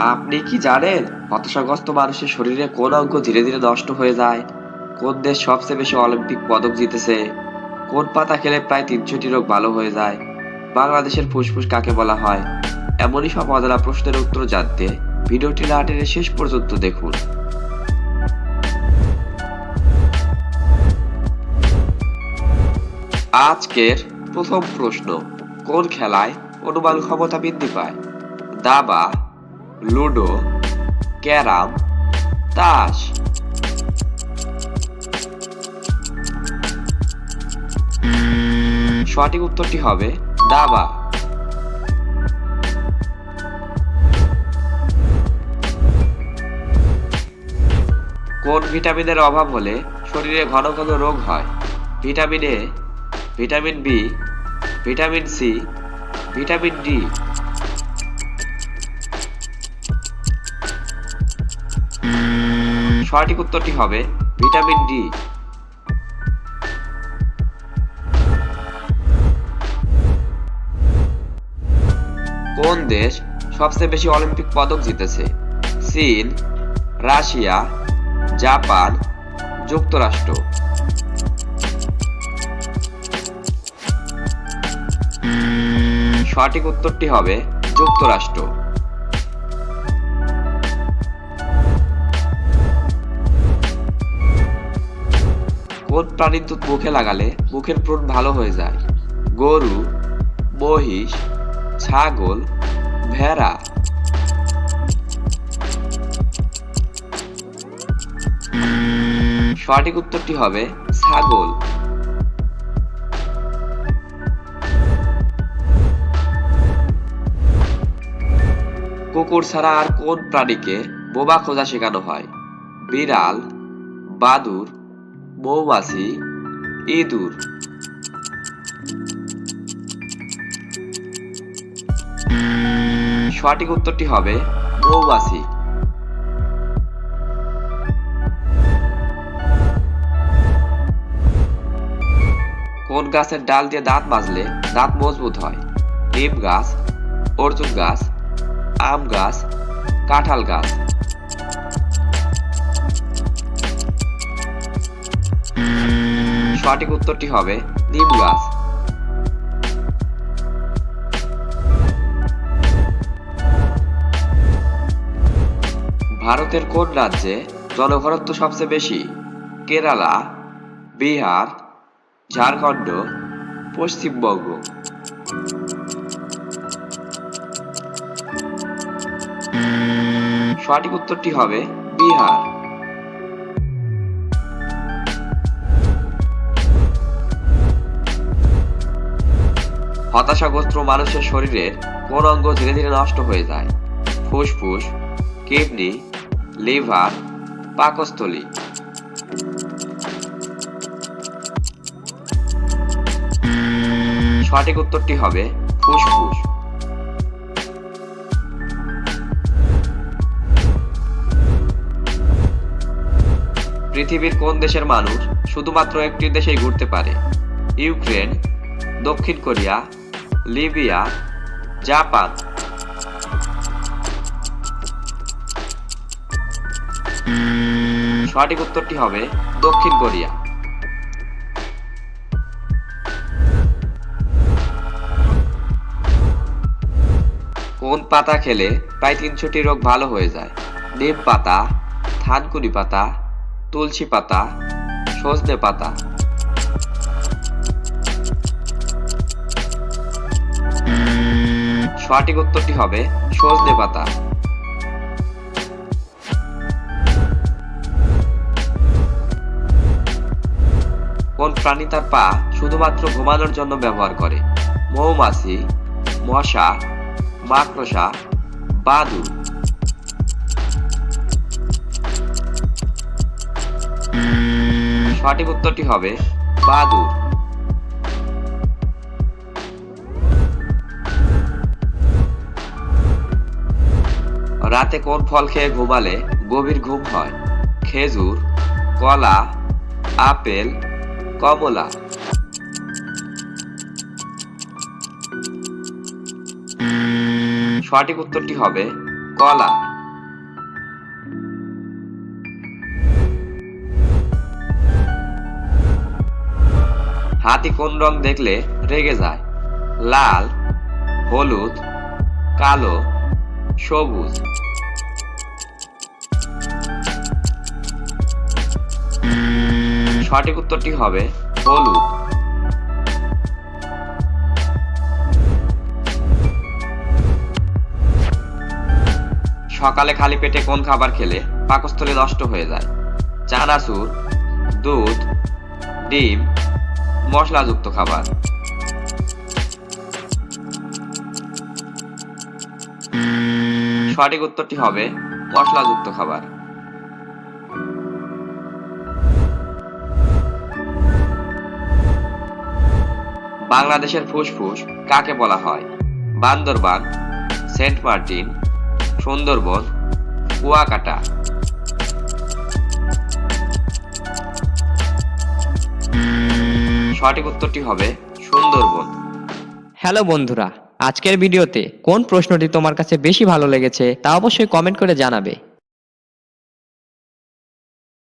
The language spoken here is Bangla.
আপনি কি জানেন, হতাশাগ্রস্ত মানুষের শরীরে কোন অঙ্গ ধীরে ধীরে নষ্ট হয়ে যায়? কোন দেশ সবচেয়ে বেশি অলিম্পিক পদক জিতেছে? কোন পাতা খেলে প্রায় তিনশোটি রোগ ভালো হয়ে যায়? বাংলাদেশের ফুসফুস কাকে বলা হয়? এমনই সব অজানা প্রশ্নের উত্তর জানতে ভিডিওটি না টেনে শেষ পর্যন্ত দেখুন। আজকের প্রথম প্রশ্ন, কোন খেলায় অনুমান ক্ষমতা বৃদ্ধি পায়? দাবা লুডো, ক্যারাম, তাস। সঠিক উত্তরটি হবে দাবা। কোন ভিটামিনের অভাব হলে শরীরে ঘন ঘন রোগ হয়? Vitamin A vitamin B vitamin C vitamin D সঠিক উত্তরটি হবে ভিটামিন ডি। কোন দেশ সবচেয়ে বেশি অলিম্পিক পদক জিতেছে? চীন, রাশিয়া, জাপান, যুক্তরাষ্ট্র। সঠিক উত্তরটি হবে যুক্তরাষ্ট্র। কোন প্রাণীর দুধ মুখে লাগালে মুখের ব্রণ ভালো হয়ে যায়। গরু, মহিষ, ছাগল, ভেড়া। সঠিক উত্তরটি হবে ছাগল। কুকুর ছাড়া আর কোন প্রাণীকে বোবা খোঁজা শেখানো হয়? বিড়াল, বাদুর মৌমাছি, ইঁদুর। সঠিক উত্তরটি হবে মৌমাছি। কোন গাছের ডাল দিয়ে দাঁত মাজলে দাঁত মজবুত হয়? নিম গাছ, অর্জুন গাছ, আম গাছ, কাঁঠাল গাছ। সঠিক উত্তরটি হবে নিম গাছ ভারতের কোন রাজ্যে জনঘনত্ব সবচেয়ে বেশি? কেরালা, বিহার, ঝাড়খণ্ড, পশ্চিমবঙ্গ। সঠিক উত্তরটি হবে বিহার। হতাশাগ্রস্ত মানুষের শরীরের কোন অঙ্গ ধীরে ধীরে নষ্ট হয়ে যায়। ফুসফুস, কিডনি, লিভার, পাকস্থলী। সঠিক উত্তরটি হবে ফুসফুস। পৃথিবীর কোন দেশের মানুষ শুধুমাত্র একটি দেশেই ঘুরতে পারে? ইউক্রেন, দক্ষিণ কোরিয়া লিবিয়া, জাপান। সঠিক উত্তরটি হবে দক্ষিণ কোরিয়া। কোন পাতা খেলে প্রায় তিনশোটি রোগ ভালো হয়ে যায়? নিম পাতা থানকুনি পাতা, তুলসী পাতা, সজনে পাতা। সঠিক উত্তরটি হবে সজনে পাতা। কোন প্রাণী তার পা শুধুমাত্র ঘুমানোর জন্য ব্যবহার করে? মৌমাছি, মশা, মাকড়সা বাদুড় সঠিক উত্তরটি হবে বাদুর। রাতে কোন ফল খেয়ে ঘুমালে গভীর ঘুম হয়? খেজুর, কলা, আপেল, কমলা। সঠিক উত্তরটি হবে কলা। হাতি কোন রং দেখলে রেগে যায়? লাল, হলুদ, কালো, সবুজ। সঠিক উত্তরটি হবে হলুদ। সকালে খালি পেটে কোন খাবার খেলে পাকস্থলী নষ্ট হয়ে যায়? চানাচুর দুধ, ডিম, মশলাযুক্ত খাবার। সঠিক উত্তরটি হবে মশলাযুক্ত খাবার। বাংলাদেশের ফুসফুস কাকে বলা হয়? Bandarban, Saint Martin, Sundarban, Kuakata. সঠিক উত্তরটি হবে সুন্দরবন। হ্যালো বন্ধুরা, আজকের ভিডিওতে কোন প্রশ্নটি তোমার কাছে বেশি ভালো লেগেছে তা অবশ্যই কমেন্ট করে জানাবে।